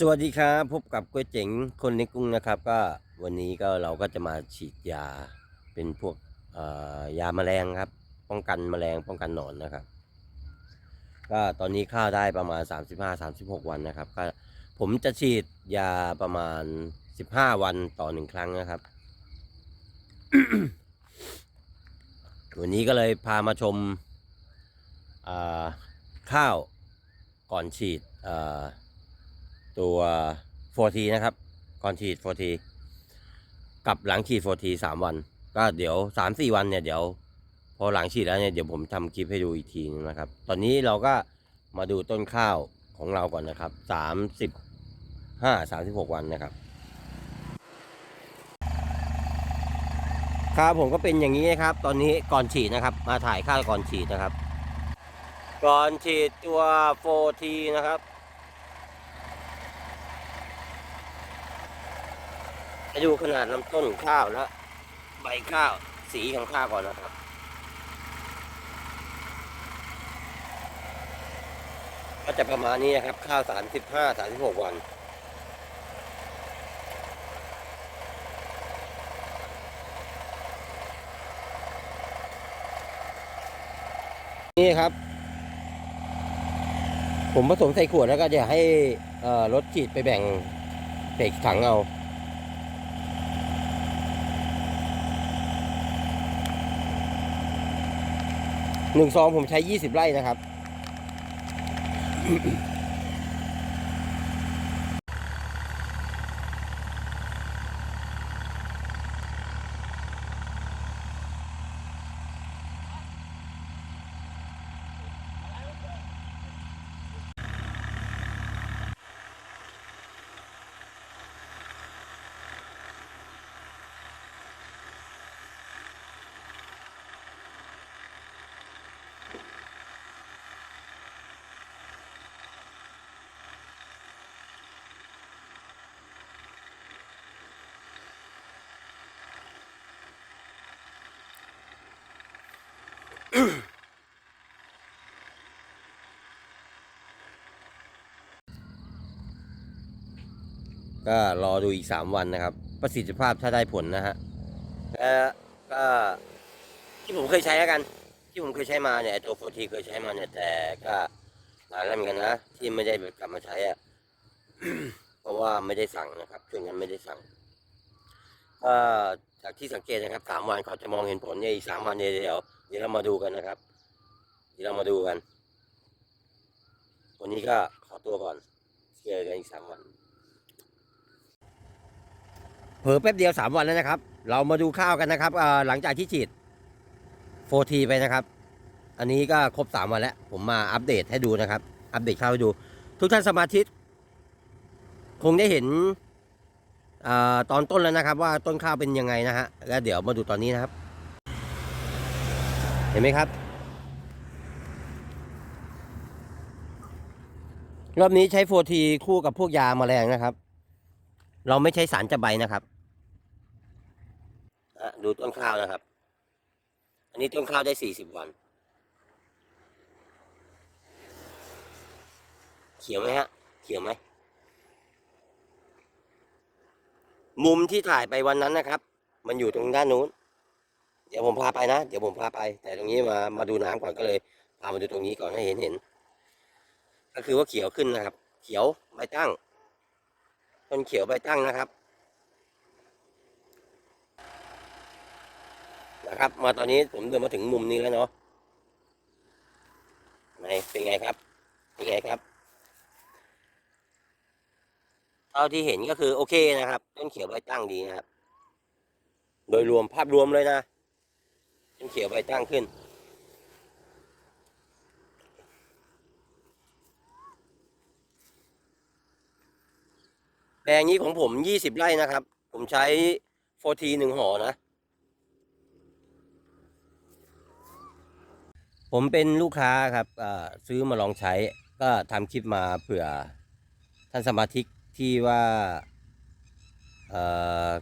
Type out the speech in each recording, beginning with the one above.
สวัสดีครับ พบกับก๋วยเจ๋งคนในกรุงนะครับ ก็วันนี้ก็เราก็จะมาฉีดยาเป็นพวกยาแมลงครับ ป้องกันแมลงป้องกันหนอนนะครับ ก็ตอนนี้ข้าวได้ประมาณ 35-36 วันนะครับก็ผมจะฉีดยาประมาณ 15 วันต่อหนึ่งครั้งนะครับ วันนี้ก็เลยพามาชมข้าวก่อนฉีดอ่า ตัว 4T นะครับก่อนฉีด 4T กับหลังฉีด 4T สามวัน ก็เดี๋ยวสามสี่วันเนี่ยเดี๋ยว พอหลังฉีดแล้วเนี่ยเดี๋ยวผมทำคลิปให้ดูอีกทีนึงนะครับ ตอนนี้เราก็มาดูต้นข้าวของเราก่อนนะครับสามสิบห้าสามสิบหกวันนะครับครับผมก็เป็นอย่างนี้นะครับ ตอนนี้ก่อนฉีดนะครับ มาถ่ายข้าวก่อนฉีดนะครับ ก่อนฉีดตัว 4T นะครับ ให้ ดูขนาดลำต้นข้าวและใบข้าวสีของข้าวก่อนนะครับ ก็จะประมาณนี้นะครับ ข้าวสามสิบห้าสามสิบหกวันนี่ครับ ผมผสมใส่ขวดแล้วก็จะให้รถฉีดไปแบ่งเศษถังเอา หนึ่งซองผมใช้ยี่สิบไร่นะครับ ก็รอดูอีกสามวันนะครับ ประสิทธิภาพถ้าได้ผลนะฮะแล้วก็ที่ผมเคยใช้แล้วกัน ที่ผมเคยใช้มาเนี่ยตัวโฟทีเคยใช้มาเนี่ยแต่ก็นานแล้วเหมือนกันนะที่ไม่ได้กลับมาใช้อะเพราะว่าไม่ได้สั่งนะครับช่วงนั้นไม่ได้สั่งก็จากที่สังเกตนะครับสามวันเขาจะมองเห็นผลเนี่ยอีกสามวันเนี่ยเดี๋ยว เดี๋ยวเรามาดูกันนะครับ เดี๋ยวเรามาดูกัน วันนี้ก็ขอตัวก่อนเจอกันอีกสามวัน เผลอแป๊บเดียวสามวันแล้วนะครับ เรามาดูข้าวกันนะครับหลังจากที่ฉีดโฟทีไปนะครับ อันนี้ก็ครบสามวันแล้ว ผมมาอัปเดตให้ดูนะครับ อัปเดตข้าวให้ดู ทุกท่านสมาชิกคงได้เห็นอตอนต้นแล้วนะครับ ว่าต้นข้าวเป็นยังไงนะฮะแล้วเดี๋ยวมาดูตอนนี้นะครับ ห็นไหมครับ รอบนี้ใช้โฟทีคู่กับพวกยาแมลงนะครับ เราไม่ใช้สารจะใบนะครับดูต้นข้าวนะครับ อันนี้ต้นข้าวได้สี่สิบวัน เขียวไหมฮะ เขียวไหม มุมที่ถ่ายไปวันนั้นนะครับ มันอยู่ตรงด้านนู้น เดี๋ยวผมพาไปนะ เดี๋ยวผมพาไป แต่ตรงนี้มา มาดูน้ำก่อนก็เลยพามาดูตรงนี้ก่อนให้เห็นเห็น ก็คือว่าเขียวขึ้นนะครับ เขียวใบตั้ง ต้นเขียวใบตั้งนะครับ นะครับ มาตอนนี้ผมเดินมาถึงมุมนี้แล้วเนาะไหนเป็นไงครับ เป็นไงครับ เท่าที่เห็นก็คือโอเคนะครับ ต้นเขียวใบตั้งดีนะครับ โดยรวมภาพรวมเลยนะ ต้นเขียวใบตั้งขึ้น แปลงนี้ของผมยี่สิบไร่นะครับ ผมใช้โฟทีหนึ่งห่อนะ ผมเป็นลูกค้าครับซื้อมาลองใช้ ก็ทำคลิปมาเผื่อท่านสมาชิกที่ว่า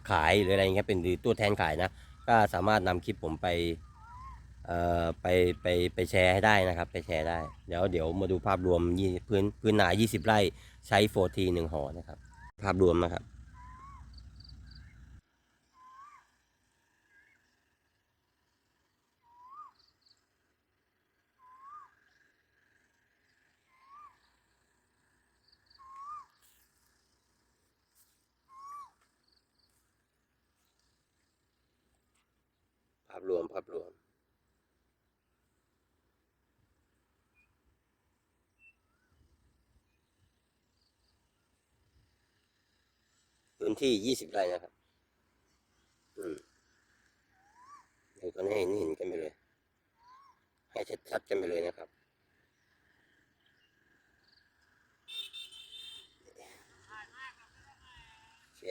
ขายหรืออะไรเงี้ยเป็นหรือตัวแทนขายนะ ก็สามารถนำคลิปผมไป ไปไปไปแชร์ให้ได้นะครับ ไปแชร์ได้ เดี๋ยวเดี๋ยวมาดูภาพรวมยี่พื้นพื้นหนา 20 ไร่ใช้โฟทีหนึ่งหอนะครับ ภาพรวมนะครับภาพรวมภาพรวม พื้นที่ยี่สิบไร่นะครับ อืมเดี๋ยวก็ให้เห็นเห็นกันไปเลย ให้ชัดๆกันไปเลยนะครับโอเค